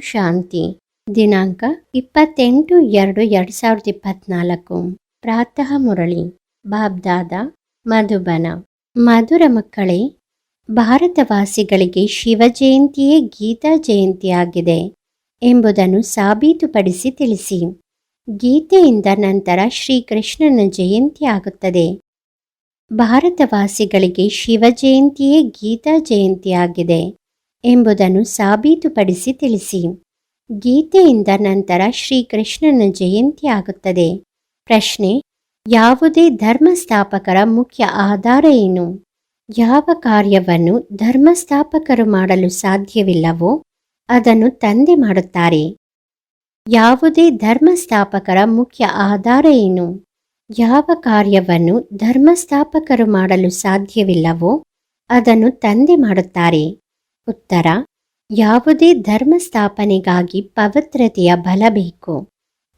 ಶಾಂತಿ. ದಿನಾಂಕ ಇಪ್ಪತ್ತೆಂಟು ಎರಡು ಎರಡು ಸಾವಿರದ ಇಪ್ಪತ್ನಾಲ್ಕು. ಪ್ರಾತಃ ಮುರಳಿ. ಬಾಬ್ದಾದ, ಮಧುಬನ. ಮಧುರ ಮಕ್ಕಳೇ, ಭಾರತವಾಸಿಗಳಿಗೆ ಶಿವ ಜಯಂತಿಯೇ ಗೀತಾ ಜಯಂತಿಯಾಗಿದೆ ಎಂಬುದನ್ನು ಸಾಬೀತುಪಡಿಸಿ ತಿಳಿಸಿ. ಗೀತೆಯಿಂದ ನಂತರ ಶ್ರೀಕೃಷ್ಣನ ಜಯಂತಿ ಆಗುತ್ತದೆ. ಭಾರತವಾಸಿಗಳಿಗೆ ಶಿವ ಜಯಂತಿಯೇ ಗೀತಾ ಜಯಂತಿಯಾಗಿದೆ. ಎಂಬುದನ್ನು ಸಾಬೀತುಪಡಿಸಿ ತಿಳಿಸಿ. ಗೀತೆಯಿಂದ ನಂತರ ಶ್ರೀಕೃಷ್ಣನ ಜಯಂತಿ ಆಗುತ್ತದೆ. ಪ್ರಶ್ನೆ, ಯಾವುದೇ ಧರ್ಮಸ್ಥಾಪಕರ ಮುಖ್ಯ ಆಧಾರ ಏನು? ಯಾವ ಕಾರ್ಯವನ್ನು ಧರ್ಮಸ್ಥಾಪಕರು ಮಾಡಲು ಸಾಧ್ಯವಿಲ್ಲವೋ ಅದನ್ನು ತಂದೆ ಮಾಡುತ್ತಾರೆ. ಯಾವುದೇ ಧರ್ಮಸ್ಥಾಪಕರ ಮುಖ್ಯ ಆಧಾರ ಏನು? ಯಾವ ಕಾರ್ಯವನ್ನು ಧರ್ಮಸ್ಥಾಪಕರು ಮಾಡಲು ಸಾಧ್ಯವಿಲ್ಲವೋ ಅದನ್ನು ತಂದೆ ಮಾಡುತ್ತಾರೆ. ಉತ್ತರ, ಯಾವುದೇ ಧರ್ಮ ಸ್ಥಾಪನೆಗಾಗಿ ಪವಿತ್ರತೆಯ ಬಲ ಬೇಕು.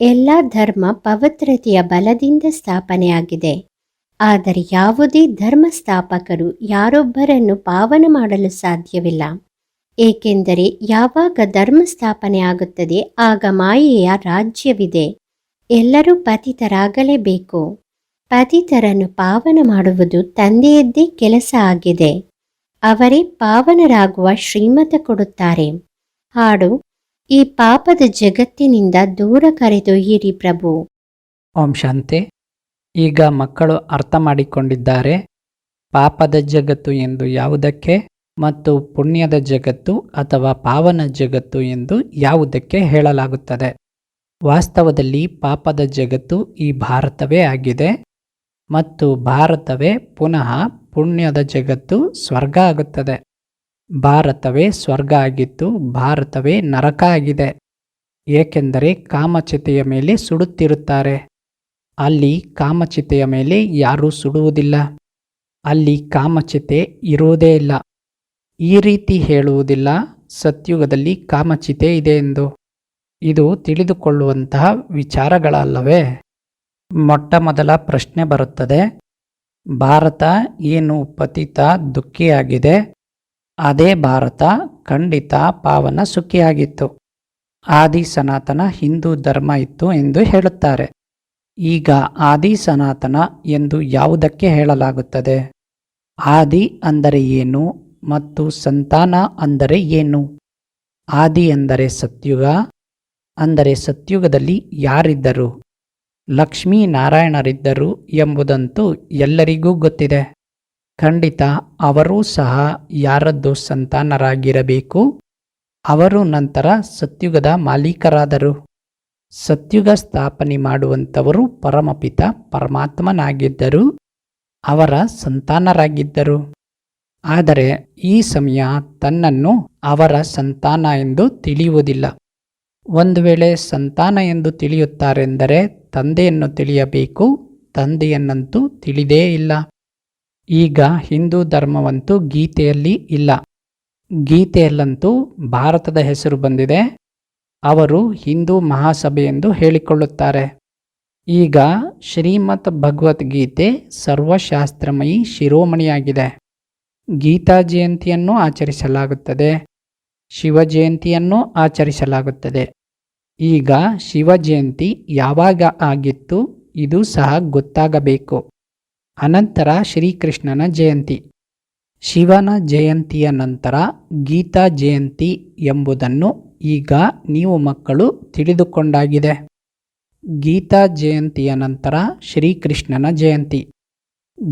ಎಲ್ಲ ಧರ್ಮ ಪವಿತ್ರತೆಯ ಬಲದಿಂದ ಸ್ಥಾಪನೆಯಾಗಿದೆ. ಆದರೆ ಯಾವುದೇ ಧರ್ಮ ಸ್ಥಾಪಕರು ಯಾರೊಬ್ಬರನ್ನು ಪಾವನ ಮಾಡಲು ಸಾಧ್ಯವಿಲ್ಲ. ಏಕೆಂದರೆ ಯಾವಾಗ ಧರ್ಮ ಸ್ಥಾಪನೆ ಆಗುತ್ತದೆ, ಆಗ ಮಾಯೆಯ ರಾಜ್ಯವಿದೆ. ಎಲ್ಲರೂ ಪತಿತರಾಗಲೇಬೇಕು. ಪತಿತರನ್ನು ಪಾವನ ಮಾಡುವುದು ತಂದೆಯದ್ದೇ ಕೆಲಸ ಆಗಿದೆ. ಅವರೇ ಪಾವನರಾಗುವ ಶ್ರೀಮತ ಕೊಡುತ್ತಾರೆ. ಹಾಡು, ಈ ಪಾಪದ ಜಗತ್ತಿನಿಂದ ದೂರ ಕರೆದೊಯ್ಯಿರಿ ಪ್ರಭು. ಓಂ ಶಾಂತಿ. ಈಗ ಮಕ್ಕಳು ಅರ್ಥ ಮಾಡಿಕೊಂಡಿದ್ದಾರೆ. ಪಾಪದ ಜಗತ್ತು ಎಂದು ಯಾವುದಕ್ಕೆ ಮತ್ತು ಪುಣ್ಯದ ಜಗತ್ತು ಅಥವಾ ಪಾವನ ಜಗತ್ತು ಎಂದು ಯಾವುದಕ್ಕೆ ಹೇಳಲಾಗುತ್ತದೆ. ವಾಸ್ತವದಲ್ಲಿ ಪಾಪದ ಜಗತ್ತು ಈ ಭಾರತವೇ ಆಗಿದೆ ಮತ್ತು ಭಾರತವೇ ಪುನಃ ಪುಣ್ಯದ ಜಗತ್ತು ಸ್ವರ್ಗ ಆಗುತ್ತದೆ. ಭಾರತವೇ ಸ್ವರ್ಗ ಆಗಿತ್ತು, ಭಾರತವೇ ನರಕ ಆಗಿದೆ. ಏಕೆಂದರೆ ಕಾಮಚಿತೆಯ ಮೇಲೆ ಸುಡುತ್ತಿರುತ್ತಾರೆ. ಅಲ್ಲಿ ಕಾಮಚಿತೆಯ ಮೇಲೆ ಯಾರೂ ಸುಡುವುದಿಲ್ಲ. ಅಲ್ಲಿ ಕಾಮಚಿತೆ ಇರುವುದೇ ಇಲ್ಲ. ಈ ರೀತಿ ಹೇಳುವುದಿಲ್ಲ, ಸತ್ಯುಗದಲ್ಲಿ ಕಾಮಚಿತೆ ಇದೆ ಎಂದು. ಇದು ತಿಳಿದುಕೊಳ್ಳುವಂತಹ ವಿಚಾರಗಳಲ್ಲವೇ. ಮೊಟ್ಟ ಮೊದಲ ಪ್ರಶ್ನೆ ಬರುತ್ತದೆ ಭಾರತ ಏನು ಪತಿತ ದುಃಖಿಯಾಗಿದೆ? ಅದೇ ಭಾರತ ಖಂಡಿತ ಪಾವನ ಸುಖಿಯಾಗಿತ್ತು. ಆದಿ ಸನಾತನ ಹಿಂದೂ ಧರ್ಮ ಇತ್ತು ಎಂದು ಹೇಳುತ್ತಾರೆ. ಈಗ ಆದಿ ಸನಾತನ ಎಂದು ಯಾವುದಕ್ಕೆ ಹೇಳಲಾಗುತ್ತದೆ? ಆದಿ ಅಂದರೆ ಏನು ಮತ್ತು ಸಂತಾನ ಅಂದರೆ ಏನು? ಆದಿ ಅಂದರೆ ಸತ್ಯುಗ ಅಂದರೆ ಸತ್ಯುಗದಲ್ಲಿ ಯಾರಿದ್ದರು? ಲಕ್ಷ್ಮೀನಾರಾಯಣರಿದ್ದರು ಎಂಬುದಂತೂ ಎಲ್ಲರಿಗೂ ಗೊತ್ತಿದೆ. ಖಂಡಿತ ಅವರೂ ಸಹ ಯಾರದ್ದು ಸಂತಾನರಾಗಿರಬೇಕು? ಅವರು ನಂತರ ಸತ್ಯುಗದ ಮಾಲೀಕರಾದರು. ಸತ್ಯುಗ ಸ್ಥಾಪನೆ ಮಾಡುವಂಥವರು ಪರಮಪಿತ ಪರಮಾತ್ಮನಾಗಿದ್ದರು. ಅವರ ಸಂತಾನರಾಗಿದ್ದರು. ಆದರೆ ಈ ಸಮಯ ತನ್ನನ್ನು ಅವರ ಸಂತಾನ ಎಂದು ತಿಳಿಯುವುದಿಲ್ಲ. ಒಂದು ವೇಳೆ ಸಂತಾನ ಎಂದು ತಿಳಿಯುತ್ತಾರೆಂದರೆ ತಂದೆಯನ್ನು ತಿಳಿಯಬೇಕು, ತಂದೆಯನ್ನಂತೂ ತಿಳಿದೇ ಇಲ್ಲ. ಈಗ ಹಿಂದೂ ಧರ್ಮವಂತೂ ಗೀತೆಯಲ್ಲಿ ಇಲ್ಲ. ಗೀತೆಯಲ್ಲಂತೂ ಭಾರತದ ಹೆಸರು ಬಂದಿದೆ. ಅವರು ಹಿಂದೂ ಮಹಾಸಭೆ ಎಂದು ಹೇಳಿಕೊಳ್ಳುತ್ತಾರೆ. ಈಗ ಶ್ರೀಮತ್ ಭಗವದ್ಗೀತೆ ಸರ್ವಶಾಸ್ತ್ರಮಯಿ ಶಿರೋಮಣಿಯಾಗಿದೆ. ಗೀತಾ ಜಯಂತಿಯನ್ನು ಆಚರಿಸಲಾಗುತ್ತದೆ. ಶಿವ ಜಯಂತಿಯನ್ನು ಆಚರಿಸಲಾಗುತ್ತದೆ. ಈಗ ಶಿವ ಜಯಂತಿ ಯಾವಾಗ ಆಗಿತ್ತು ಇದು ಸಹ ಗೊತ್ತಾಗಬೇಕು. ಅನಂತರ ಶ್ರೀಕೃಷ್ಣನ ಜಯಂತಿ. ಶಿವನ ಜಯಂತಿಯ ನಂತರ ಗೀತಾ ಜಯಂತಿ ಎಂಬುದನ್ನು ಈಗ ನೀವು ಮಕ್ಕಳು ತಿಳಿದುಕೊಂಡಾಗಿದೆ. ಗೀತಾ ಜಯಂತಿಯ ನಂತರ ಶ್ರೀಕೃಷ್ಣನ ಜಯಂತಿ.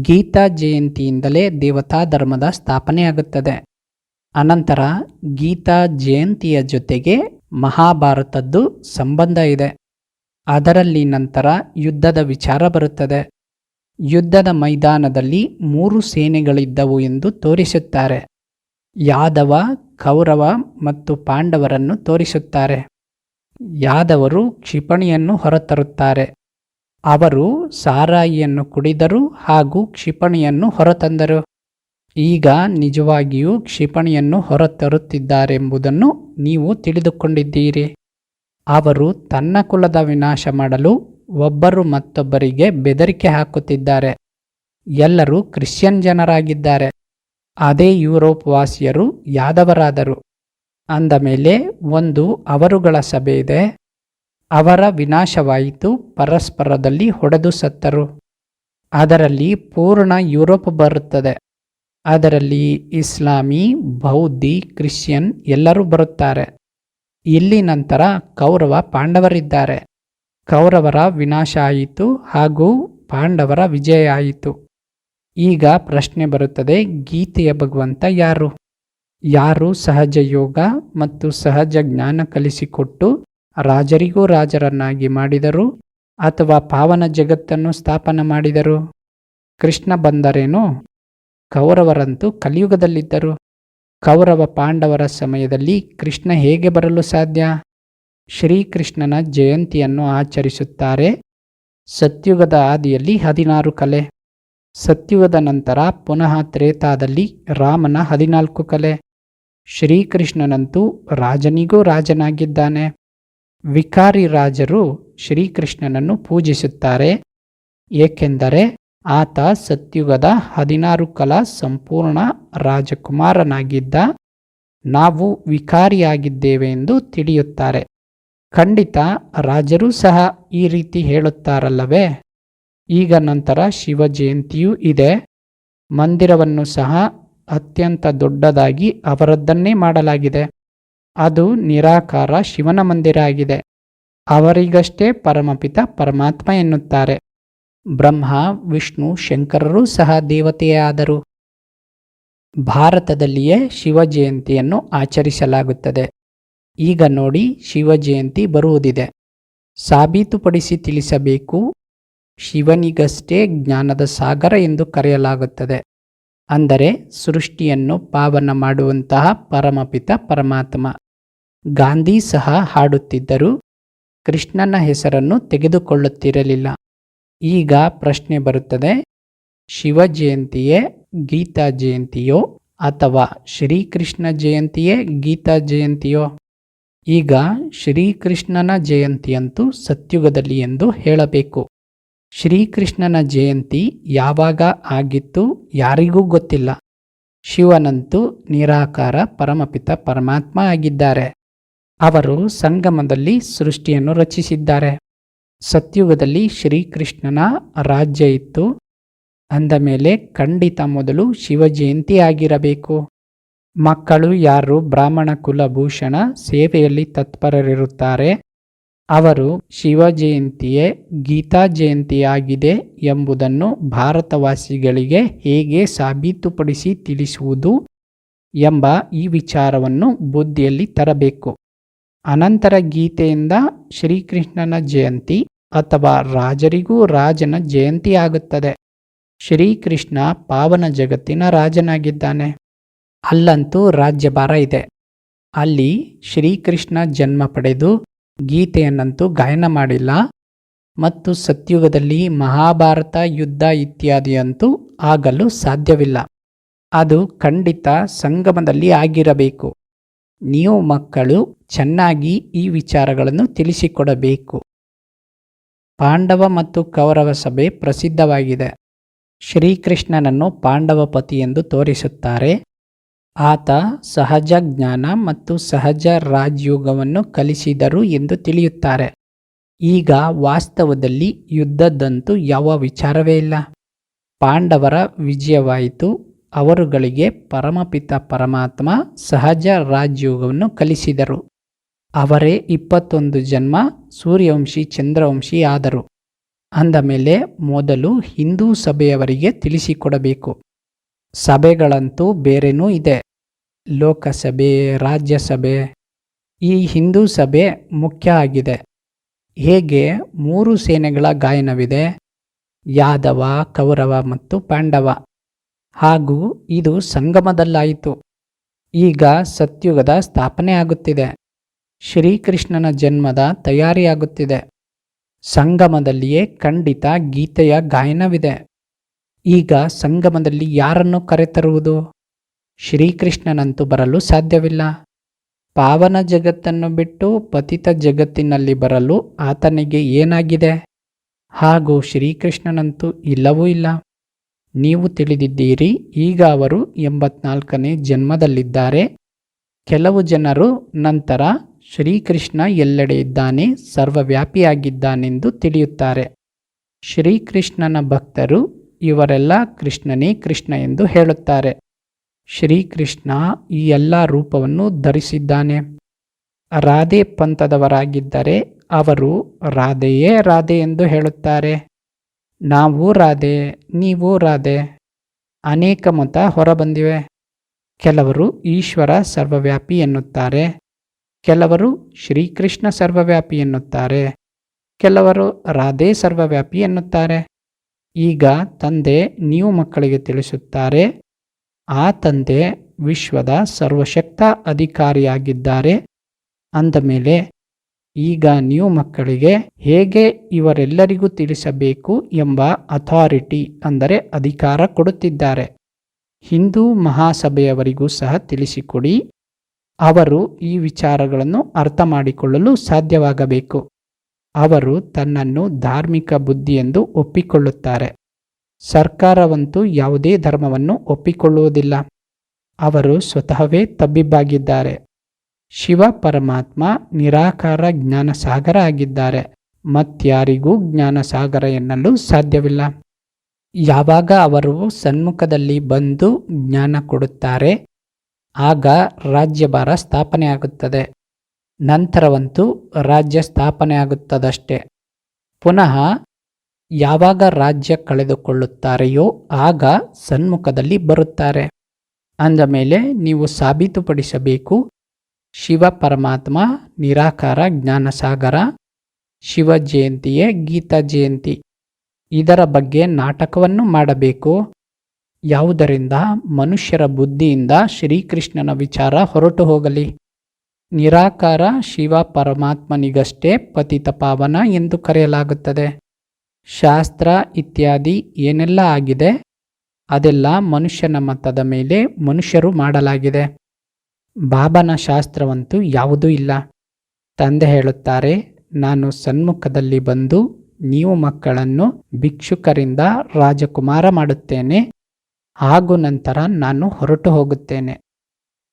ಗೀತಾ ಜಯಂತಿಯಿಂದಲೇ ದೇವತಾ ಧರ್ಮದ ಸ್ಥಾಪನೆಯಾಗುತ್ತದೆ. ಅನಂತರ ಗೀತಾ ಜಯಂತಿಯ ಜೊತೆಗೆ ಮಹಾಭಾರತದ್ದು ಸಂಬಂಧ ಇದೆ. ಅದರಲ್ಲಿ ನಂತರ ಯುದ್ಧದ ವಿಚಾರ ಬರುತ್ತದೆ. ಯುದ್ಧದ ಮೈದಾನದಲ್ಲಿ ಮೂರು ಸೇನೆಗಳಿದ್ದವು ಎಂದು ತೋರಿಸುತ್ತಾರೆ. ಯಾದವ, ಕೌರವ ಮತ್ತು ಪಾಂಡವರನ್ನು ತೋರಿಸುತ್ತಾರೆ. ಯಾದವರು ಕ್ಷಿಪಣಿಯನ್ನು ಹೊರತರುತ್ತಾರೆ. ಅವರು ಸಾರಾಯಿಯನ್ನು ಕುಡಿದರು ಹಾಗೂ ಕ್ಷಿಪಣಿಯನ್ನು ಹೊರತಂದರು. ಈಗ ನಿಜವಾಗಿಯೂ ಕ್ಷಿಪಣಿಯನ್ನು ಹೊರತರುತ್ತಿದ್ದಾರೆಂಬುದನ್ನು ನೀವು ತಿಳಿದುಕೊಂಡಿದ್ದೀರಿ. ಅವರು ತನ್ನ ಕುಲದ ವಿನಾಶ ಮಾಡಲು ಒಬ್ಬರು ಮತ್ತೊಬ್ಬರಿಗೆ ಬೆದರಿಕೆ ಹಾಕುತ್ತಿದ್ದಾರೆ. ಎಲ್ಲರೂ ಕ್ರಿಶ್ಚಿಯನ್ ಜನರಾಗಿದ್ದಾರೆ. ಅದೇ ಯುರೋಪ್ ವಾಸಿಯರು ಯಾದವರಾದರು. ಅಂದ ಮೇಲೆ ಒಂದು ಅವರುಗಳ ಸಭೆ ಇದೆ. ಅವರ ವಿನಾಶವಾಯಿತು, ಪರಸ್ಪರದಲ್ಲಿ ಹೊಡೆದು ಸತ್ತರು. ಅದರಲ್ಲಿ ಪೂರ್ಣ ಯುರೋಪ್ ಬರುತ್ತದೆ. ಅದರಲ್ಲಿ ಇಸ್ಲಾಮಿ, ಬೌದ್ಧಿ, ಕ್ರಿಶ್ಚಿಯನ್ ಎಲ್ಲರೂ ಬರುತ್ತಾರೆ. ಇಲ್ಲಿ ನಂತರ ಕೌರವ ಪಾಂಡವರಿದ್ದಾರೆ. ಕೌರವರ ವಿನಾಶ ಆಯಿತು ಹಾಗೂ ಪಾಂಡವರ ವಿಜಯ ಆಯಿತು ಈಗ ಪ್ರಶ್ನೆ ಬರುತ್ತದೆ, ಗೀತೆಯ ಭಗವಂತ ಯಾರು? ಯಾರು ಸಹಜ ಯೋಗ ಮತ್ತು ಸಹಜ ಜ್ಞಾನ ಕಲಿಸಿಕೊಟ್ಟು ರಾಜರಿಗೂ ರಾಜರನ್ನಾಗಿ ಮಾಡಿದರು ಅಥವಾ ಪಾವನ ಜಗತ್ತನ್ನು ಸ್ಥಾಪನ ಮಾಡಿದರು? ಕೃಷ್ಣ ಬಂದರೇನು? ಕೌರವರಂತೂ ಕಲಿಯುಗದಲ್ಲಿದ್ದರು. ಕೌರವ ಪಾಂಡವರ ಸಮಯದಲ್ಲಿ ಕೃಷ್ಣ ಹೇಗೆ ಬರಲು ಸಾಧ್ಯ? ಶ್ರೀಕೃಷ್ಣನ ಜಯಂತಿಯನ್ನು ಆಚರಿಸುತ್ತಾರೆ. ಸತ್ಯುಗದ ಆದಿಯಲ್ಲಿ ಹದಿನಾರು ಕಲೆ. ಸತ್ಯುಗದ ನಂತರ ಪುನಃ ತ್ರೇತಾದಲ್ಲಿ ರಾಮನ ಹದಿನಾಲ್ಕು ಕಲೆ. ಶ್ರೀಕೃಷ್ಣನಂತೂ ರಾಜನಿಗೂ ರಾಜನಾಗಿದ್ದಾನೆ. ವಿಕಾರಿ ರಾಜರು ಶ್ರೀಕೃಷ್ಣನನ್ನು ಪೂಜಿಸುತ್ತಾರೆ. ಏಕೆಂದರೆ ಆತ ಸತ್ಯುಗದ ಹದಿನಾರು ಕಲಾ ಸಂಪೂರ್ಣ ರಾಜಕುಮಾರನಾಗಿದ್ದ ನಾವು ವಿಕಾರಿಯಾಗಿದ್ದೇವೆ ಎಂದು ತಿಳಿಯುತ್ತಾರೆ. ಖಂಡಿತ ರಾಜರೂ ಸಹ ಈ ರೀತಿ ಹೇಳುತ್ತಾರಲ್ಲವೇ? ಈಗ ನಂತರ ಶಿವ ಜಯಂತಿಯೂ ಇದೆ. ಮಂದಿರವನ್ನು ಸಹ ಅತ್ಯಂತ ದೊಡ್ಡದಾಗಿ ಅವರದ್ದನ್ನೇ ಮಾಡಲಾಗಿದೆ. ಅದು ನಿರಾಕಾರ ಶಿವನ ಮಂದಿರ ಆಗಿದೆ. ಅವರಿಗಷ್ಟೇ ಪರಮಪಿತ ಪರಮಾತ್ಮ ಎನ್ನುತ್ತಾರೆ. ಬ್ರಹ್ಮ, ವಿಷ್ಣು, ಶಂಕರರೂ ಸಹ ದೇವತೆಯೇ ಭಾರತದಲ್ಲಿಯೇ ಶಿವ ಜಯಂತಿಯನ್ನು ಆಚರಿಸಲಾಗುತ್ತದೆ. ಈಗ ನೋಡಿ ಶಿವ ಜಯಂತಿ ಬರುವುದಿದೆ. ಸಾಬೀತುಪಡಿಸಿ ತಿಳಿಸಬೇಕು, ಶಿವನಿಗಷ್ಟೇ ಜ್ಞಾನದ ಸಾಗರ ಎಂದು ಕರೆಯಲಾಗುತ್ತದೆ. ಅಂದರೆ ಸೃಷ್ಟಿಯನ್ನು ಪಾವನ ಮಾಡುವಂತಹ ಪರಮಪಿತ ಪರಮಾತ್ಮ. ಗಾಂಧಿ ಸಹ ಹಾಡುತ್ತಿದ್ದರು ಕೃಷ್ಣನ ಹೆಸರನ್ನು ತೆಗೆದುಕೊಳ್ಳುತ್ತಿರಲಿಲ್ಲ. ಈಗ ಪ್ರಶ್ನೆ ಬರುತ್ತದೆ. ಶಿವ ಜಯಂತಿಯೇ ಗೀತಾ ಜಯಂತಿಯೋ ಅಥವಾ ಶ್ರೀಕೃಷ್ಣ ಜಯಂತಿಯೇ ಗೀತಾ ಜಯಂತಿಯೋ? ಈಗ ಶ್ರೀಕೃಷ್ಣನ ಜಯಂತಿಯಂತೂ ಸತ್ಯುಗದಲ್ಲಿ ಎಂದು ಹೇಳಬೇಕು. ಶ್ರೀಕೃಷ್ಣನ ಜಯಂತಿ ಯಾವಾಗ ಆಗಿತ್ತು ಯಾರಿಗೂ ಗೊತ್ತಿಲ್ಲ. ಶಿವನಂತೂ ನಿರಾಕಾರ ಪರಮಪಿತ ಪರಮಾತ್ಮ ಆಗಿದ್ದಾರೆ. ಅವರು ಸಂಗಮದಲ್ಲಿ ಸೃಷ್ಟಿಯನ್ನು ರಚಿಸಿದ್ದಾರೆ. ಸತ್ಯುಗದಲ್ಲಿ ಶ್ರೀಕೃಷ್ಣನ ರಾಜ್ಯ ಇತ್ತು. ಅಂದ ಮೇಲೆ ಖಂಡಿತ ಮೊದಲು ಶಿವ ಜಯಂತಿ ಆಗಿರಬೇಕು. ಮಕ್ಕಳು ಯಾರು ಬ್ರಾಹ್ಮಣ ಕುಲಭೂಷಣ ಸೇವೆಯಲ್ಲಿ ತತ್ಪರರಿರುತ್ತಾರೆ? ಅವರು ಶಿವ ಜಯಂತಿಯೇ ಗೀತಾ ಜಯಂತಿಯಾಗಿದೆ ಎಂಬುದನ್ನು ಭಾರತವಾಸಿಗಳಿಗೆ ಹೇಗೆ ಸಾಬೀತುಪಡಿಸಿ ತಿಳಿಸುವುದು ಎಂಬ ಈ ವಿಚಾರವನ್ನು ಬುದ್ಧಿಯಲ್ಲಿ ತರಬೇಕು. ಅನಂತರ ಗೀತೆಯಿಂದ ಶ್ರೀಕೃಷ್ಣನ ಜಯಂತಿ ಅಥವಾ ರಾಜರಿಗೂ ರಾಜನ ಜಯಂತಿ ಆಗುತ್ತದೆ ಶ್ರೀಕೃಷ್ಣ ಪಾವನ ಜಗತ್ತಿನ ರಾಜನಾಗಿದ್ದಾನೆ. ಅಲ್ಲಂತೂ ರಾಜ್ಯಭಾರ ಇದೆ. ಅಲ್ಲಿ ಶ್ರೀಕೃಷ್ಣ ಜನ್ಮ ಪಡೆದು ಗೀತೆಯನ್ನಂತೂ ಗಾಯನ ಮಾಡಿಲ್ಲ. ಮತ್ತು ಸತ್ಯುಗದಲ್ಲಿ ಮಹಾಭಾರತ ಯುದ್ಧ ಇತ್ಯಾದಿಯಂತೂ ಆಗಲು ಸಾಧ್ಯವಿಲ್ಲ. ಅದು ಖಂಡಿತ ಸಂಗಮದಲ್ಲಿ ಆಗಿರಬೇಕು. ನೀವು ಮಕ್ಕಳು ಚೆನ್ನಾಗಿ ಈ ವಿಚಾರಗಳನ್ನು ತಿಳಿಸಿಕೊಡಬೇಕು. ಪಾಂಡವ ಮತ್ತು ಕೌರವ ಸಭೆ ಪ್ರಸಿದ್ಧವಾಗಿದೆ. ಶ್ರೀಕೃಷ್ಣನನ್ನು ಪಾಂಡವಪತಿ ಎಂದು ತೋರಿಸುತ್ತಾರೆ. ಆತ ಸಹಜ ಜ್ಞಾನ ಮತ್ತು ಸಹಜ ರಾಜಯೋಗವನ್ನು ಕಲಿಸಿದರು ಎಂದು ತಿಳಿಯುತ್ತಾರೆ. ಈಗ ವಾಸ್ತವದಲ್ಲಿ ಯುದ್ಧದಂತೂ ಯಾವ ವಿಚಾರವೇ ಇಲ್ಲ. ಪಾಂಡವರ ವಿಜಯವಾಯಿತು. ಅವರುಗಳಿಗೆ ಪರಮಪಿತ ಪರಮಾತ್ಮ ಸಹಜ ರಾಜಯೋಗವನ್ನು ಕಲಿಸಿದರು. ಅವರೇ ಇಪ್ಪತ್ತೊಂದು ಜನ್ಮ, ಸೂರ್ಯವಂಶಿ, ಚಂದ್ರವಂಶಿ ಆದರು. ಅಂದ ಮೇಲೆ ಮೊದಲು ಹಿಂದೂ ಸಭೆಯವರಿಗೆ ತಿಳಿಸಿಕೊಡಬೇಕು. ಸಭೆಗಳಂತೂ ಬೇರೆನೂ ಇದೆ. ಲೋಕಸಭೆ, ರಾಜ್ಯಸಭೆ, ಈ ಹಿಂದೂ ಸಭೆ ಮುಖ್ಯ ಆಗಿದೆ. ಹೇಗೆ ಮೂರು ಸೇನೆಗಳ ಗಾಯನವಿದೆ? ಯಾದವ, ಕೌರವ ಮತ್ತು ಪಾಂಡವ. ಹಾಗೂ ಇದು ಸಂಗಮದಲ್ಲಾಯಿತು. ಈಗ ಸತ್ಯುಗದ ಸ್ಥಾಪನೆ ಆಗುತ್ತಿದೆ ಶ್ರೀಕೃಷ್ಣನ ಜನ್ಮದ ತಯಾರಿಯಾಗುತ್ತಿದೆ. ಸಂಗಮದಲ್ಲಿಯೇ ಖಂಡಿತ ಗೀತೆಯ ಗಾಯನವಿದೆ. ಈಗ ಸಂಗಮದಲ್ಲಿ ಯಾರನ್ನು ಕರೆತರುವುದು? ಶ್ರೀಕೃಷ್ಣನಂತೂ ಬರಲು ಸಾಧ್ಯವಿಲ್ಲ. ಪಾವನ ಜಗತ್ತನ್ನು ಬಿಟ್ಟು ಪತಿತ ಜಗತ್ತಿನಲ್ಲಿ ಬರಲು ಆತನಿಗೆ ಏನಾಗಿದೆ? ಹಾಗೂ ಶ್ರೀಕೃಷ್ಣನಂತೂ ಇಲ್ಲವೂ ಇಲ್ಲ. ನೀವು ತಿಳಿದಿದ್ದೀರಿ, ಈಗ ಅವರು ಎಂಬತ್ನಾಲ್ಕನೇ ಜನ್ಮದಲ್ಲಿದ್ದಾರೆ. ಕೆಲವು ಜನರು ನಂತರ ಶ್ರೀಕೃಷ್ಣ ಎಲ್ಲೆಡೆ ಇದ್ದಾನೆ, ಸರ್ವವ್ಯಾಪಿಯಾಗಿದ್ದಾನೆಂದು ತಿಳಿಯುತ್ತಾರೆ. ಶ್ರೀಕೃಷ್ಣನ ಭಕ್ತರು ಇವರೆಲ್ಲ ಕೃಷ್ಣನೇ ಕೃಷ್ಣ ಎಂದು ಹೇಳುತ್ತಾರೆ. ಶ್ರೀಕೃಷ್ಣ ಈ ಎಲ್ಲ ರೂಪವನ್ನು ಧರಿಸಿದ್ದಾನೆ. ರಾಧೆ ಪಂಥದವರಾಗಿದ್ದರೆ ಅವರು ರಾಧೆಯೇ ರಾಧೆ ಎಂದು ಹೇಳುತ್ತಾರೆ. ನಾವು ರಾಧೆ, ನೀವು ರಾಧೆ. ಅನೇಕ ಮತ ಹೊರಬಂದಿವೆ. ಕೆಲವರು ಈಶ್ವರ ಸರ್ವವ್ಯಾಪಿ ಎನ್ನುತ್ತಾರೆ. ಕೆಲವರು ಶ್ರೀಕೃಷ್ಣ ಸರ್ವವ್ಯಾಪಿ ಎನ್ನುತ್ತಾರೆ, ಕೆಲವರು ರಾಧೆ ಸರ್ವವ್ಯಾಪಿ ಎನ್ನುತ್ತಾರೆ. ಈಗ ತಂದೆ ನೀವು ಮಕ್ಕಳಿಗೆ ತಿಳಿಸುತ್ತಾರೆ, ಆ ತಂದೆ ವಿಶ್ವದ ಸರ್ವಶಕ್ತ ಅಧಿಕಾರಿಯಾಗಿದ್ದಾರೆ. ಅಂದ ಮೇಲೆ, ಈಗ ನೀವು ಮಕ್ಕಳಿಗೆ ಹೇಗೆ ಇವರೆಲ್ಲರಿಗೂ ತಿಳಿಸಬೇಕು ಎಂಬ ಅಥಾರಿಟಿ ಅಂದರೆ ಅಧಿಕಾರ ಕೊಡುತ್ತಿದ್ದಾರೆ. ಹಿಂದೂ ಮಹಾಸಭೆಯವರಿಗೂ ಸಹ ತಿಳಿಸಿಕೊಡಿ. ಅವರು ಈ ವಿಚಾರಗಳನ್ನು ಅರ್ಥ ಮಾಡಿಕೊಳ್ಳಲು ಸಾಧ್ಯವಾಗಬೇಕು. ಅವರು ತನ್ನನ್ನು ಧಾರ್ಮಿಕ ಬುದ್ಧಿ ಎಂದು ಒಪ್ಪಿಕೊಳ್ಳುತ್ತಾರೆ. ಸರ್ಕಾರವಂತೂ ಯಾವುದೇ ಧರ್ಮವನ್ನು ಒಪ್ಪಿಕೊಳ್ಳುವುದಿಲ್ಲ. ಅವರು ಸ್ವತಃವೇ ತಬ್ಬಿಬ್ಬಾಗಿದ್ದಾರೆ. ಶಿವ ಪರಮಾತ್ಮ ನಿರಾಕಾರ ಜ್ಞಾನಸಾಗರ ಆಗಿದ್ದಾರೆ. ಮತ್ಯಾರಿಗೂ ಜ್ಞಾನಸಾಗರ ಎನ್ನಲು ಸಾಧ್ಯವಿಲ್ಲ. ಯಾವಾಗ ಅವರು ಸನ್ಮುಖದಲ್ಲಿ ಬಂದು ಜ್ಞಾನ ಕೊಡುತ್ತಾರೆ? ಆಗ ರಾಜ್ಯಭಾರ ಸ್ಥಾಪನೆಯಾಗುತ್ತದೆ ನಂತರವಂತೂ ರಾಜ್ಯ ಸ್ಥಾಪನೆ ಆಗುತ್ತದಷ್ಟೇ. ಪುನಃ ಯಾವಾಗ ರಾಜ್ಯ ಕಳೆದುಕೊಳ್ಳುತ್ತಾರೆಯೋ ಆಗ ಸನ್ಮುಖದಲ್ಲಿ ಬರುತ್ತಾರೆ. ಅಂದ ಮೇಲೆ ನೀವು ಸಾಬೀತುಪಡಿಸಬೇಕು. ಶಿವ ಪರಮಾತ್ಮ, ನಿರಾಕಾರ ಜ್ಞಾನಸಾಗರ, ಶಿವ ಜಯಂತಿಯೇ ಗೀತಾ ಜಯಂತಿ. ಇದರ ಬಗ್ಗೆ ನಾಟಕವನ್ನು ಮಾಡಬೇಕು. ಯಾವುದರಿಂದ ಮನುಷ್ಯರ ಬುದ್ಧಿಯಿಂದ ಶ್ರೀಕೃಷ್ಣನ ವಿಚಾರ ಹೊರಟು ಹೋಗಲಿ? ನಿರಾಕಾರ ಶಿವ ಪರಮಾತ್ಮನಿಗಷ್ಟೇ ಪತಿತ ಪಾವನ ಎಂದು ಕರೆಯಲಾಗುತ್ತದೆ. ಶಾಸ್ತ್ರ ಇತ್ಯಾದಿ ಏನೆಲ್ಲ ಆಗಿದೆ? ಅದೆಲ್ಲ ಮನುಷ್ಯನ ಮತದ ಮೇಲೆ ಮನುಷ್ಯರು ಮಾಡಲಾಗಿದೆ. ಬಾಬನ ಶಾಸ್ತ್ರವಂತೂ ಯಾವುದೂ ಇಲ್ಲ. ತಂದೆ ಹೇಳುತ್ತಾರೆ, ನಾನು ಸನ್ಮುಖದಲ್ಲಿ ಬಂದು ನೀವು ಮಕ್ಕಳನ್ನು ಭಿಕ್ಷುಕರಿಂದ ರಾಜಕುಮಾರ ಮಾಡುತ್ತೇನೆ. ಹಾಗೂ ನಂತರ ನಾನು ಹೊರಟು ಹೋಗುತ್ತೇನೆ.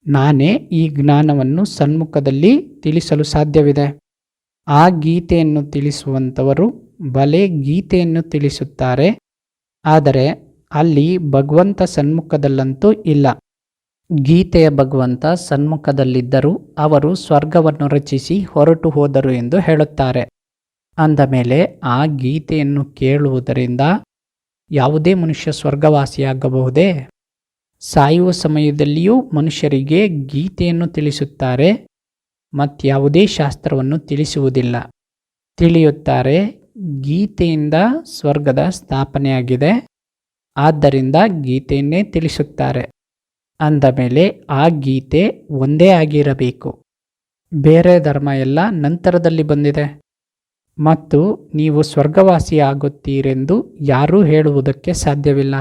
ನಾನೇ ಈ ಜ್ಞಾನವನ್ನು ಸನ್ಮುಖದಲ್ಲಿ ತಿಳಿಸಲು ಸಾಧ್ಯವಿದೆ. ಆ ಗೀತೆಯನ್ನು ತಿಳಿಸುವಂಥವರು ಬಲೆ ಗೀತೆಯನ್ನು ತಿಳಿಸುತ್ತಾರೆ. ಆದರೆ ಅಲ್ಲಿ ಭಗವಂತ ಸನ್ಮುಖದಲ್ಲಂತೂ ಇಲ್ಲ. ಗೀತೆಯ ಭಗವಂತ ಸನ್ಮುಖದಲ್ಲಿದ್ದರೂ ಅವರು ಸ್ವರ್ಗವನ್ನು ರಚಿಸಿ ಹೊರಟು ಹೋದರು ಎಂದು ಹೇಳುತ್ತಾರೆ. ಅಂದಮೇಲೆ ಆ ಗೀತೆಯನ್ನು ಕೇಳುವುದರಿಂದ ಯಾವುದೇ ಮನುಷ್ಯ ಸ್ವರ್ಗವಾಸಿಯಾಗಬಹುದೇ? ಸಾಯುವ ಸಮಯದಲ್ಲಿಯೂ ಮನುಷ್ಯರಿಗೆ ಗೀತೆಯನ್ನು ತಿಳಿಸುತ್ತಾರೆ ಮತ್ಯಾವುದೇ ಶಾಸ್ತ್ರವನ್ನು ತಿಳಿಸುವುದಿಲ್ಲ. ತಿಳಿಯುತ್ತಾರೆ, ಗೀತೆಯಿಂದ ಸ್ವರ್ಗದ ಸ್ಥಾಪನೆಯಾಗಿದೆ, ಆದ್ದರಿಂದ ಗೀತೆಯನ್ನೇ ತಿಳಿಸುತ್ತಾರೆ. ಅಂದ ಮೇಲೆ ಆ ಗೀತೆ ಒಂದೇ ಆಗಿರಬೇಕು. ಬೇರೆ ಧರ್ಮ ಎಲ್ಲ ನಂತರದಲ್ಲಿ ಬಂದಿದೆ. ಮತ್ತು ನೀವು ಸ್ವರ್ಗವಾಸಿಯಾಗುತ್ತೀರೆಂದು ಯಾರೂ ಹೇಳುವುದಕ್ಕೆ ಸಾಧ್ಯವಿಲ್ಲ.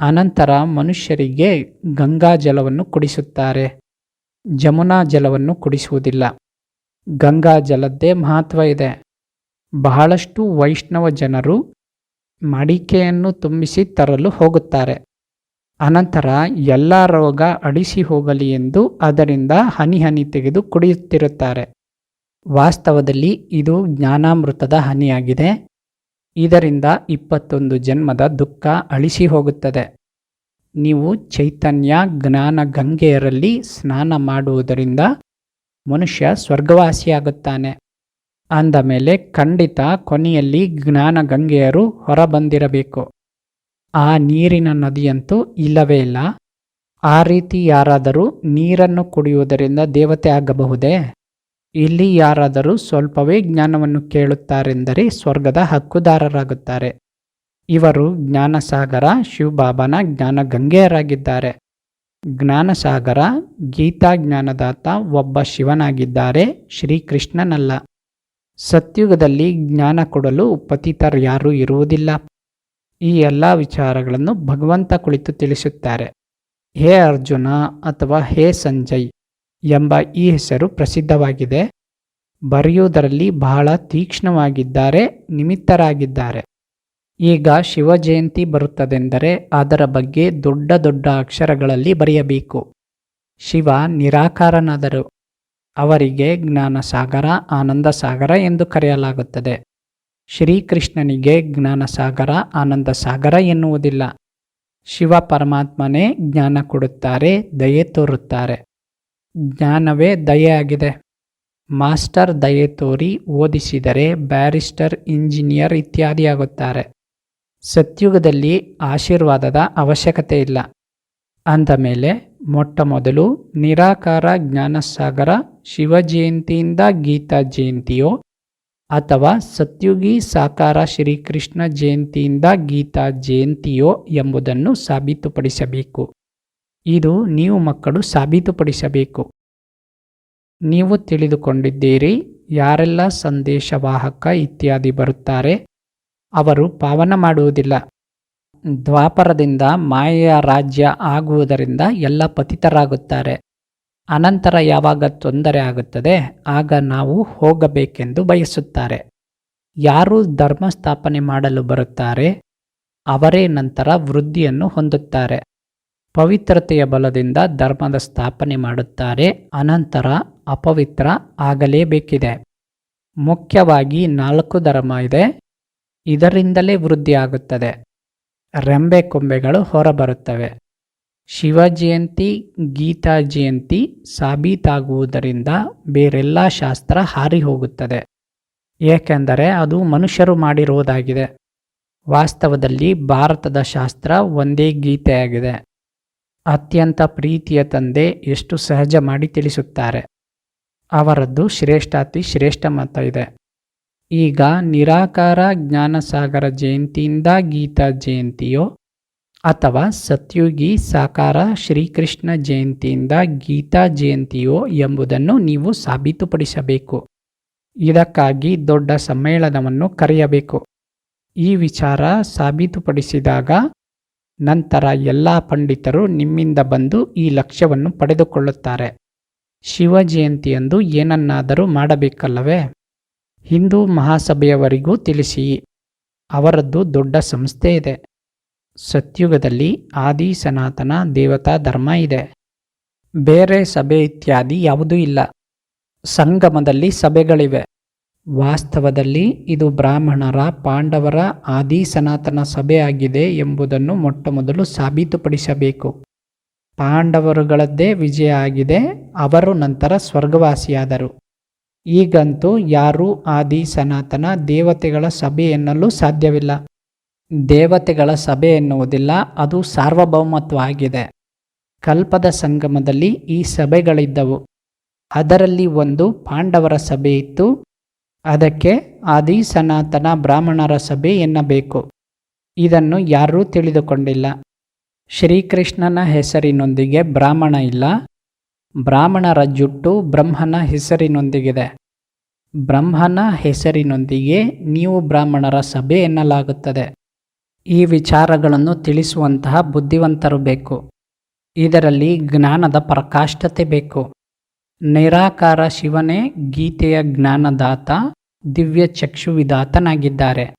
ಅನಂತರ ಮನುಷ್ಯರಿಗೆ ಗಂಗಾ ಜಲವನ್ನು ಕುಡಿಸುತ್ತಾರೆ. ಜಮುನಾ ಜಲವನ್ನು ಕುಡಿಸುವುದಿಲ್ಲ. ಗಂಗಾ ಜಲದ್ದೇ ಮಹತ್ವ ಇದೆ. ಬಹಳಷ್ಟು ವೈಷ್ಣವ ಜನರು ಮಡಿಕೆಯನ್ನು ತುಂಬಿಸಿ ತರಲು ಹೋಗುತ್ತಾರೆ. ಅನಂತರ ಎಲ್ಲ ರೋಗ ಅಡಿಸಿ ಹೋಗಲಿ ಎಂದು ಅದರಿಂದ ಹನಿ ಹನಿ ತೆಗೆದು ಕುಡಿಯುತ್ತಿರುತ್ತಾರೆ. ವಾಸ್ತವದಲ್ಲಿ ಇದು ಜ್ಞಾನಾಮೃತದ ಹನಿಯಾಗಿದೆ. ಇದರಿಂದ ಇಪ್ಪತ್ತೊಂದು ಜನ್ಮದ ದುಃಖ ಅಳಿಸಿ ಹೋಗುತ್ತದೆ. ನೀವು ಚೈತನ್ಯ, ಜ್ಞಾನ, ಗಂಗೆಯರಲ್ಲಿ ಸ್ನಾನ ಮಾಡುವುದರಿಂದ ಮನುಷ್ಯ ಸ್ವರ್ಗವಾಸಿಯಾಗುತ್ತಾನೆ. ಅಂದ ಮೇಲೆ ಖಂಡಿತ ಕೊನೆಯಲ್ಲಿ ಜ್ಞಾನ ಗಂಗೆಯರು ಹೊರಬಂದಿರಬೇಕು. ಆ ನೀರಿನ ನದಿಯಂತೂ ಇಲ್ಲವೇ ಇಲ್ಲ. ಆ ರೀತಿ ಯಾರಾದರೂ ನೀರನ್ನು ಕುಡಿಯುವುದರಿಂದ ದೇವತೆ ಆಗಬಹುದೇ? ಇಲ್ಲಿ ಯಾರಾದರೂ ಸ್ವಲ್ಪವೇ ಜ್ಞಾನವನ್ನು ಕೇಳುತ್ತಾರೆಂದರೆ ಸ್ವರ್ಗದ ಹಕ್ಕುದಾರರಾಗುತ್ತಾರೆ. ಇವರು ಜ್ಞಾನಸಾಗರ, ಶಿವಬಾಬನ ಜ್ಞಾನ ಗಂಗೆಯರಾಗಿದ್ದಾರೆ ಜ್ಞಾನಸಾಗರ ಗೀತಾ ಜ್ಞಾನದಾತ ಒಬ್ಬ ಶಿವನಾಗಿದ್ದಾರೆ, ಶ್ರೀಕೃಷ್ಣನಲ್ಲ. ಸತ್ಯುಗದಲ್ಲಿ ಜ್ಞಾನ ಕೊಡಲು ಪತಿತರ್ಯಾರೂ ಇರುವುದಿಲ್ಲ. ಈ ಎಲ್ಲ ವಿಚಾರಗಳನ್ನು ಭಗವಂತ ಕುಳಿತು ತಿಳಿಸುತ್ತಾರೆ. ಹೇ ಅರ್ಜುನ ಅಥವಾ ಹೇ ಸಂಜಯ್ ಎಂಬ ಈ ಹೆಸರು ಪ್ರಸಿದ್ಧವಾಗಿದೆ. ಬರೆಯುವುದರಲ್ಲಿ ಬಹಳ ತೀಕ್ಷ್ಣವಾಗಿದ್ದಾರೆ, ನಿಮಿತ್ತರಾಗಿದ್ದಾರೆ. ಈಗ ಶಿವ ಜಯಂತಿ ಬರುತ್ತದೆಂದರೆ ಅದರ ಬಗ್ಗೆ ದೊಡ್ಡ ದೊಡ್ಡ ಅಕ್ಷರಗಳಲ್ಲಿ ಬರೆಯಬೇಕು. ಶಿವ ನಿರಾಕಾರನಾದರು. ಅವರಿಗೆ ಜ್ಞಾನಸಾಗರ ಆನಂದ ಸಾಗರ ಎಂದು ಕರೆಯಲಾಗುತ್ತದೆ. ಶ್ರೀಕೃಷ್ಣನಿಗೆ ಜ್ಞಾನ ಸಾಗರ ಆನಂದ ಸಾಗರ ಎನ್ನುವುದಿಲ್ಲ. ಶಿವ ಪರಮಾತ್ಮನೇ ಜ್ಞಾನ ಕೊಡುತ್ತಾರೆ, ದಯೆ ತೋರುತ್ತಾರೆ. ಜ್ಞಾನವೇ ದಯೆಯಾಗಿದೆ. ಮಾಸ್ಟರ್ ದಯೆ ತೋರಿ ಓದಿಸಿದರೆ ಬ್ಯಾರಿಸ್ಟರ್, ಇಂಜಿನಿಯರ್ ಇತ್ಯಾದಿಯಾಗುತ್ತಾರೆ. ಸತ್ಯುಗದಲ್ಲಿ ಆಶೀರ್ವಾದದ ಅವಶ್ಯಕತೆ ಇಲ್ಲ. ಅಂದ ಮೇಲೆ ಮೊಟ್ಟ ಮೊದಲು ನಿರಾಕಾರ ಜ್ಞಾನಸಾಗರ ಶಿವ ಜಯಂತಿಯಿಂದ ಗೀತಾ ಜಯಂತಿಯೋ ಅಥವಾ ಸತ್ಯುಗಿ ಸಾಕಾರ ಶ್ರೀಕೃಷ್ಣ ಜಯಂತಿಯಿಂದ ಗೀತಾ ಜಯಂತಿಯೋ ಎಂಬುದನ್ನು ಸಾಬೀತುಪಡಿಸಬೇಕು. ಇದು ನೀವು ಮಕ್ಕಳು ಸಾಬೀತುಪಡಿಸಬೇಕು. ನೀವು ತಿಳಿದುಕೊಂಡಿದ್ದೀರಿ, ಯಾರೆಲ್ಲ ಸಂದೇಶವಾಹಕ ಇತ್ಯಾದಿ ಬರುತ್ತಾರೆ, ಅವರು ಪಾವನ ಮಾಡುವುದಿಲ್ಲ. ದ್ವಾಪರದಿಂದ ಮಾಯ ರಾಜ್ಯ ಆಗುವುದರಿಂದ ಎಲ್ಲ ಪತಿತರಾಗುತ್ತಾರೆ. ಅನಂತರ ಯಾವಾಗ ತೊಂದರೆ ಆಗುತ್ತದೆ, ಆಗ ನಾವು ಹೋಗಬೇಕೆಂದು ಬಯಸುತ್ತಾರೆ. ಯಾರು ಧರ್ಮ ಸ್ಥಾಪನೆ ಮಾಡಲು ಬರುತ್ತಾರೆ, ಅವರೇ ನಂತರ ವೃದ್ಧಿಯನ್ನು ಹೊಂದುತ್ತಾರೆ. ಪವಿತ್ರತೆಯ ಬಲದಿಂದ ಧರ್ಮದ ಸ್ಥಾಪನೆ ಮಾಡುತ್ತಾರೆ, ಅನಂತರ ಅಪವಿತ್ರ ಆಗಲೇಬೇಕಿದೆ. ಮುಖ್ಯವಾಗಿ ನಾಲ್ಕು ಧರ್ಮ ಇದೆ. ಇದರಿಂದಲೇ ವೃದ್ಧಿಯಾಗುತ್ತದೆ. ರೆಂಬೆ ಕೊಂಬೆಗಳು ಹೊರಬರುತ್ತವೆ. ಶಿವ ಜಯಂತಿ ಗೀತಾ ಜಯಂತಿ ಸಾಬೀತಾಗುವುದರಿಂದ ಬೇರೆಲ್ಲ ಶಾಸ್ತ್ರ ಹಾರಿ ಹೋಗುತ್ತದೆ ಏಕೆಂದರೆ ಅದು ಮನುಷ್ಯರು ಮಾಡಿರುವುದಾಗಿದೆ ವಾಸ್ತವದಲ್ಲಿ ಭಾರತದ ಶಾಸ್ತ್ರ ಒಂದೇ ಗೀತೆಯಾಗಿದೆ. ಅತ್ಯಂತ ಪ್ರೀತಿಯ ತಂದೆ ಎಷ್ಟು ಸಹಜ ಮಾಡಿ ತಿಳಿಸುತ್ತಾರೆ. ಅವರದ್ದು ಶ್ರೇಷ್ಠಾತಿ ಶ್ರೇಷ್ಠ ಮತ ಇದೆ. ಈಗ ನಿರಾಕಾರ ಜ್ಞಾನಸಾಗರ ಜಯಂತಿಯಿಂದ ಗೀತಾ ಜಯಂತಿಯೋ ಅಥವಾ ಸತ್ಯುಗಿ ಸಾಕಾರ ಶ್ರೀಕೃಷ್ಣ ಜಯಂತಿಯಿಂದ ಗೀತಾ ಜಯಂತಿಯೋ ಎಂಬುದನ್ನು ನೀವು ಸಾಬೀತುಪಡಿಸಬೇಕು. ಇದಕ್ಕಾಗಿ ದೊಡ್ಡ ಸಮ್ಮೇಳನವನ್ನು ಕರೆಯಬೇಕು. ಈ ವಿಚಾರ ಸಾಬೀತುಪಡಿಸಿದಾಗ ನಂತರ ಎಲ್ಲ ಪಂಡಿತರು ನಿಮ್ಮಿಂದ ಬಂದು ಈ ಲಕ್ಷ್ಯವನ್ನು ಪಡೆದುಕೊಳ್ಳುತ್ತಾರೆ. ಶಿವ ಜಯಂತಿಯಂದು ಏನನ್ನಾದರೂ ಮಾಡಬೇಕಲ್ಲವೇ? ಹಿಂದೂ ಮಹಾಸಭೆಯವರಿಗೂ ತಿಳಿಸಿ. ಅವರದ್ದು ದೊಡ್ಡ ಸಂಸ್ಥೆ ಇದೆ. ಸತ್ಯುಗದಲ್ಲಿ ಆದಿ ಸನಾತನ ದೇವತಾ ಧರ್ಮ ಇದೆ. ಬೇರೆ ಸಭೆ ಇತ್ಯಾದಿ ಯಾವುದೂ ಇಲ್ಲ. ಸಂಗಮದಲ್ಲಿ ಸಭೆಗಳಿವೆ. ವಾಸ್ತವದಲ್ಲಿ ಇದು ಬ್ರಾಹ್ಮಣರ, ಪಾಂಡವರ, ಆದಿ ಸನಾತನ ಸಭೆಯಾಗಿದೆ ಎಂಬುದನ್ನು ಮೊಟ್ಟಮೊದಲು ಸಾಬೀತುಪಡಿಸಬೇಕು. ಪಾಂಡವರುಗಳದ್ದೇ ವಿಜಯ ಆಗಿದೆ, ಅವರು ನಂತರ ಸ್ವರ್ಗವಾಸಿಯಾದರು. ಈಗಂತೂ ಯಾರೂ ಆದಿ ಸನಾತನ ದೇವತೆಗಳ ಸಭೆ ಎನ್ನಲು ಸಾಧ್ಯವಿಲ್ಲ. ದೇವತೆಗಳ ಸಭೆ ಎನ್ನುವುದಿಲ್ಲ, ಅದು ಸಾರ್ವಭೌಮತ್ವ ಆಗಿದೆ ಕಲ್ಪದ ಸಂಗಮದಲ್ಲಿ ಈ ಸಭೆಗಳಿದ್ದವು. ಅದರಲ್ಲಿ ಒಂದು ಪಾಂಡವರ ಸಭೆ ಇತ್ತು ಅದಕ್ಕೆ ಆದಿ ಸನಾತನ ಬ್ರಾಹ್ಮಣರ ಸಭೆ ಎನ್ನಬೇಕು. ಇದನ್ನು ಯಾರೂ ತಿಳಿದುಕೊಂಡಿಲ್ಲ. ಶ್ರೀಕೃಷ್ಣನ ಹೆಸರಿನೊಂದಿಗೆ ಬ್ರಾಹ್ಮಣ ಇಲ್ಲ. ಬ್ರಾಹ್ಮಣರ ಜುಟ್ಟು ಬ್ರಹ್ಮನ ಹೆಸರಿನೊಂದಿಗಿದೆ. ಬ್ರಹ್ಮನ ಹೆಸರಿನೊಂದಿಗೆ ನೀವು ಬ್ರಾಹ್ಮಣರ ಸಭೆ ಎನ್ನಲಾಗುತ್ತದೆ. ಈ ವಿಚಾರಗಳನ್ನು ತಿಳಿಸುವಂತಹ ಬುದ್ಧಿವಂತರು ಬೇಕು. ಇದರಲ್ಲಿ ಜ್ಞಾನದ ಪ್ರಕಾಷ್ಠತೆ ಬೇಕು. ನಿರಾಕಾರ ಶಿವನೇ ಗೀತೆಯ ಜ್ಞಾನದಾತ, ದಿವ್ಯ ಚಕ್ಷುವಿದಾತನಾಗಿದ್ದಾರೆ.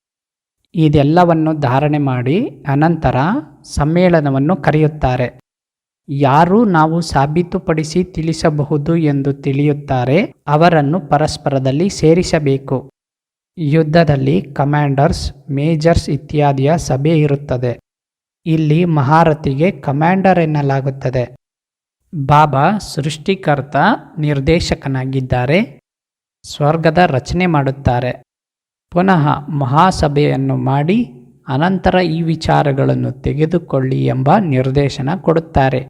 ಇದೆಲ್ಲವನ್ನು ಧಾರಣೆ ಮಾಡಿ ಅನಂತರ ಸಮ್ಮೇಳನವನ್ನು ಕರೆಯುತ್ತಾರೆ. ಯಾರು ನಾವು ಸಾಬೀತುಪಡಿಸಿ ತಿಳಿಸಬಹುದು ಎಂದು ತಿಳಿಯುತ್ತಾರೆ, ಅವರನ್ನು ಪರಸ್ಪರದಲ್ಲಿ ಸೇರಿಸಬೇಕು. ಯುದ್ಧದಲ್ಲಿ ಕಮಾಂಡರ್ಸ್, ಮೇಜರ್ಸ್ ಇತ್ಯಾದಿಯ ಸಭೆ ಇರುತ್ತದೆ. ಇಲ್ಲಿ ಮಹಾರಥಿಗೆ ಕಮಾಂಡರ್ ಎನ್ನಲಾಗುತ್ತದೆ. ಬಾಬಾ ಸೃಷ್ಟಿಕರ್ತ ನಿರ್ದೇಶಕನಾಗಿದ್ದಾರೆ. ಸ್ವರ್ಗದ ರಚನೆ ಮಾಡುತ್ತಾರೆ. ಪುನಃ ಮಹಾಸಭೆಯನ್ನು ಮಾಡಿ ಅನಂತರ ಈ ವಿಚಾರಗಳನ್ನು ತೆಗೆದುಕೊಳ್ಳಿ ಎಂಬ ನಿರ್ದೇಶನ ಕೊಡುತ್ತಾರೆ.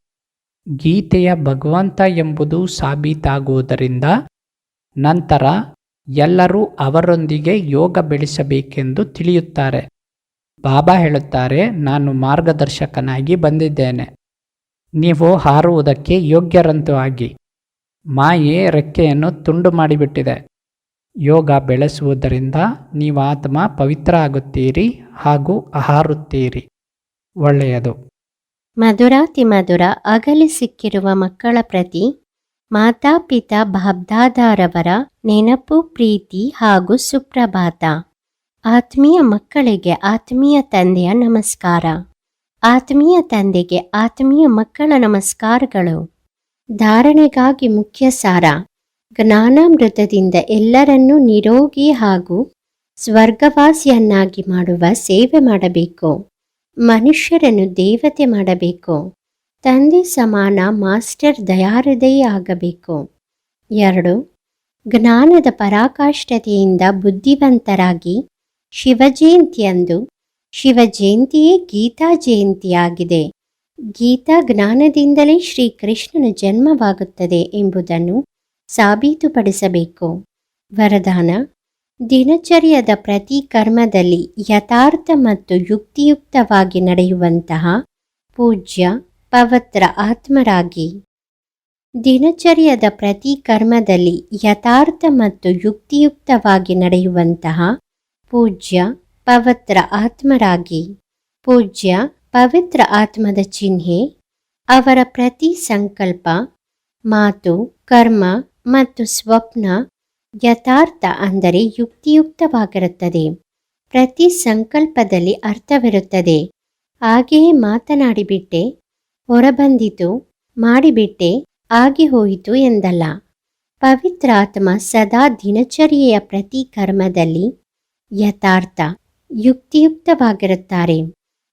ಗೀತೆಯ ಭಗವಂತ ಎಂಬುದು ಸಾಬೀತಾಗುವುದರಿಂದ ನಂತರ ಎಲ್ಲರೂ ಅವರೊಂದಿಗೆ ಯೋಗ ಬೆಳೆಸಬೇಕೆಂದು ತಿಳಿಯುತ್ತಾರೆ. ಬಾಬಾ ಹೇಳುತ್ತಾರೆ, ನಾನು ಮಾರ್ಗದರ್ಶಕನಾಗಿ ಬಂದಿದ್ದೇನೆ. ನೀವು ಹಾರುವುದಕ್ಕೆ ಯೋಗ್ಯರಂತೂ ಆಗಿ, ಮಾಯೆ ರೆಕ್ಕೆಯನ್ನು ತುಂಡು ಮಾಡಿಬಿಟ್ಟಿದೆ. ಯೋಗ ಬೆಳೆಸುವುದರಿಂದ ನೀವು ಆತ್ಮ ಪವಿತ್ರ ಆಗುತ್ತೀರಿ ಹಾಗೂ ಹಾರುತ್ತೀರಿ ಒಳ್ಳೆಯದು. ಮಧುರಾತಿ ಮಧುರ ಅಗಲಿ ಸಿಕ್ಕಿರುವ ಮಕ್ಕಳ ಪ್ರತಿ ಮಾತಾಪಿತಾ ಭಾಬ್ದಾದಾರವರ ನೆನಪು, ಪ್ರೀತಿ ಹಾಗೂ ಸುಪ್ರಭಾತ. ಆತ್ಮೀಯ ಮಕ್ಕಳಿಗೆ ಆತ್ಮೀಯ ತಂದೆಯ ನಮಸ್ಕಾರ. ಆತ್ಮೀಯ ತಂದೆಗೆ ಆತ್ಮೀಯ ಮಕ್ಕಳ ನಮಸ್ಕಾರಗಳು. ಧಾರಣೆಗಾಗಿ ಮುಖ್ಯ ಸಾರ ಜ್ಞಾನಾಮೃತದಿಂದ ಎಲ್ಲರನ್ನೂ ನಿರೋಗಿ ಹಾಗೂ ಸ್ವರ್ಗವಾಸಿಯನ್ನಾಗಿ ಮಾಡುವ ಸೇವೆ ಮಾಡಬೇಕು. ಮನುಷ್ಯರನ್ನು ದೇವತೆ ಮಾಡಬೇಕು. ತಂದೆ ಸಮಾನ, ಮಾಸ್ಟರ್ ದಯಾಹೃದಯ ಆಗಬೇಕು. ಎರಡು, ಜ್ಞಾನದ ಪರಾಕಾಷ್ಠತೆಯಿಂದ ಬುದ್ಧಿವಂತರಾಗಿ ಶಿವಜಯಂತಿಯಂದು ಶಿವಜಯಂತಿಯೇ ಗೀತಾ ಜಯಂತಿಯಾಗಿದೆ. ಗೀತಾ ಜ್ಞಾನದಿಂದಲೇ ಶ್ರೀಕೃಷ್ಣನ ಜನ್ಮವಾಗುತ್ತದೆ ಎಂಬುದನ್ನು ಸಾಬೀತುಪಡಿಸಬೇಕು. ವರದಾನ, ದಿನಚರ್ಯದ ಪ್ರತಿ ಕರ್ಮದಲ್ಲಿ ಯಥಾರ್ಥ ಮತ್ತು ಯುಕ್ತಿಯುಕ್ತವಾಗಿ ನಡೆಯುವಂತಹ ಪೂಜ್ಯ ಪವಿತ್ರ ಆತ್ಮರಾಗಿ. ದಿನಚರ್ಯದ ಪ್ರತಿ ಕರ್ಮದಲ್ಲಿ ಯಥಾರ್ಥ ಮತ್ತು ಯುಕ್ತಿಯುಕ್ತವಾಗಿ ನಡೆಯುವಂತಹ ಪೂಜ್ಯ ಪವಿತ್ರ ಆತ್ಮರಾಗಿ. ಪೂಜ್ಯ ಪವಿತ್ರ ಆತ್ಮದ ಚಿಹ್ನೆ, ಅವರ ಪ್ರತಿ ಸಂಕಲ್ಪ, ಮಾತು, ಕರ್ಮ ಮತ್ತು ಸ್ವಪ್ನ ಯಥಾರ್ಥ ಅಂದರೆ ಯುಕ್ತಿಯುಕ್ತವಾಗಿರುತ್ತದೆ. ಪ್ರತಿ ಸಂಕಲ್ಪದಲ್ಲಿ ಅರ್ಥವಿರುತ್ತದೆ. ಹಾಗೆಯೇ ಮಾತನಾಡಿಬಿಟ್ಟೆ, ಹೊರಬಂದಿತು, ಮಾಡಿಬಿಟ್ಟೆ, ಆಗಿ ಹೋಯಿತು ಎಂದಲ್ಲ. ಪವಿತ್ರಾತ್ಮ ಸದಾ ದಿನಚರ್ಯೆಯ ಪ್ರತಿ ಕರ್ಮದಲ್ಲಿ ಯಥಾರ್ಥ ಯುಕ್ತಿಯುಕ್ತವಾಗಿರುತ್ತಾರೆ.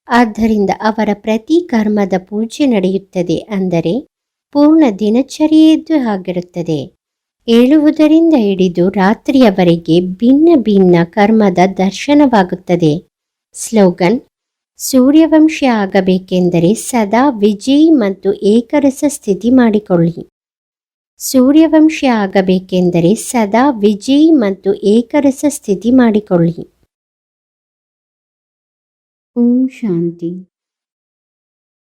ಆದ್ದರಿಂದ ಅವರ ಪ್ರತಿ ಕರ್ಮದ ಪೂಜೆ ನಡೆಯುತ್ತದೆ ಅಂದರೆ ಪೂರ್ಣ ದಿನಚರಿಯದ್ದು ಆಗಿರುತ್ತದೆ. ಏಳುವುದರಿಂದ ಹಿಡಿದು ರಾತ್ರಿಯವರೆಗೆ ಭಿನ್ನ ಭಿನ್ನ ಕರ್ಮದ ದರ್ಶನವಾಗುತ್ತದೆ. ಸ್ಲೋಗನ್, ಸೂರ್ಯವಂಶಿ ಆಗಬೇಕೆಂದರೆ ಸದಾ ವಿಜಯಿ ಮತ್ತು ಏಕರಸ ಸ್ಥಿತಿ ಮಾಡಿಕೊಳ್ಳಿ. ಸೂರ್ಯವಂಶಿ ಆಗಬೇಕೆಂದರೆ ಸದಾ ವಿಜಯಿ ಮತ್ತು ಏಕರಸ ಸ್ಥಿತಿ ಮಾಡಿಕೊಳ್ಳಿ. ಓಂ ಶಾಂತಿ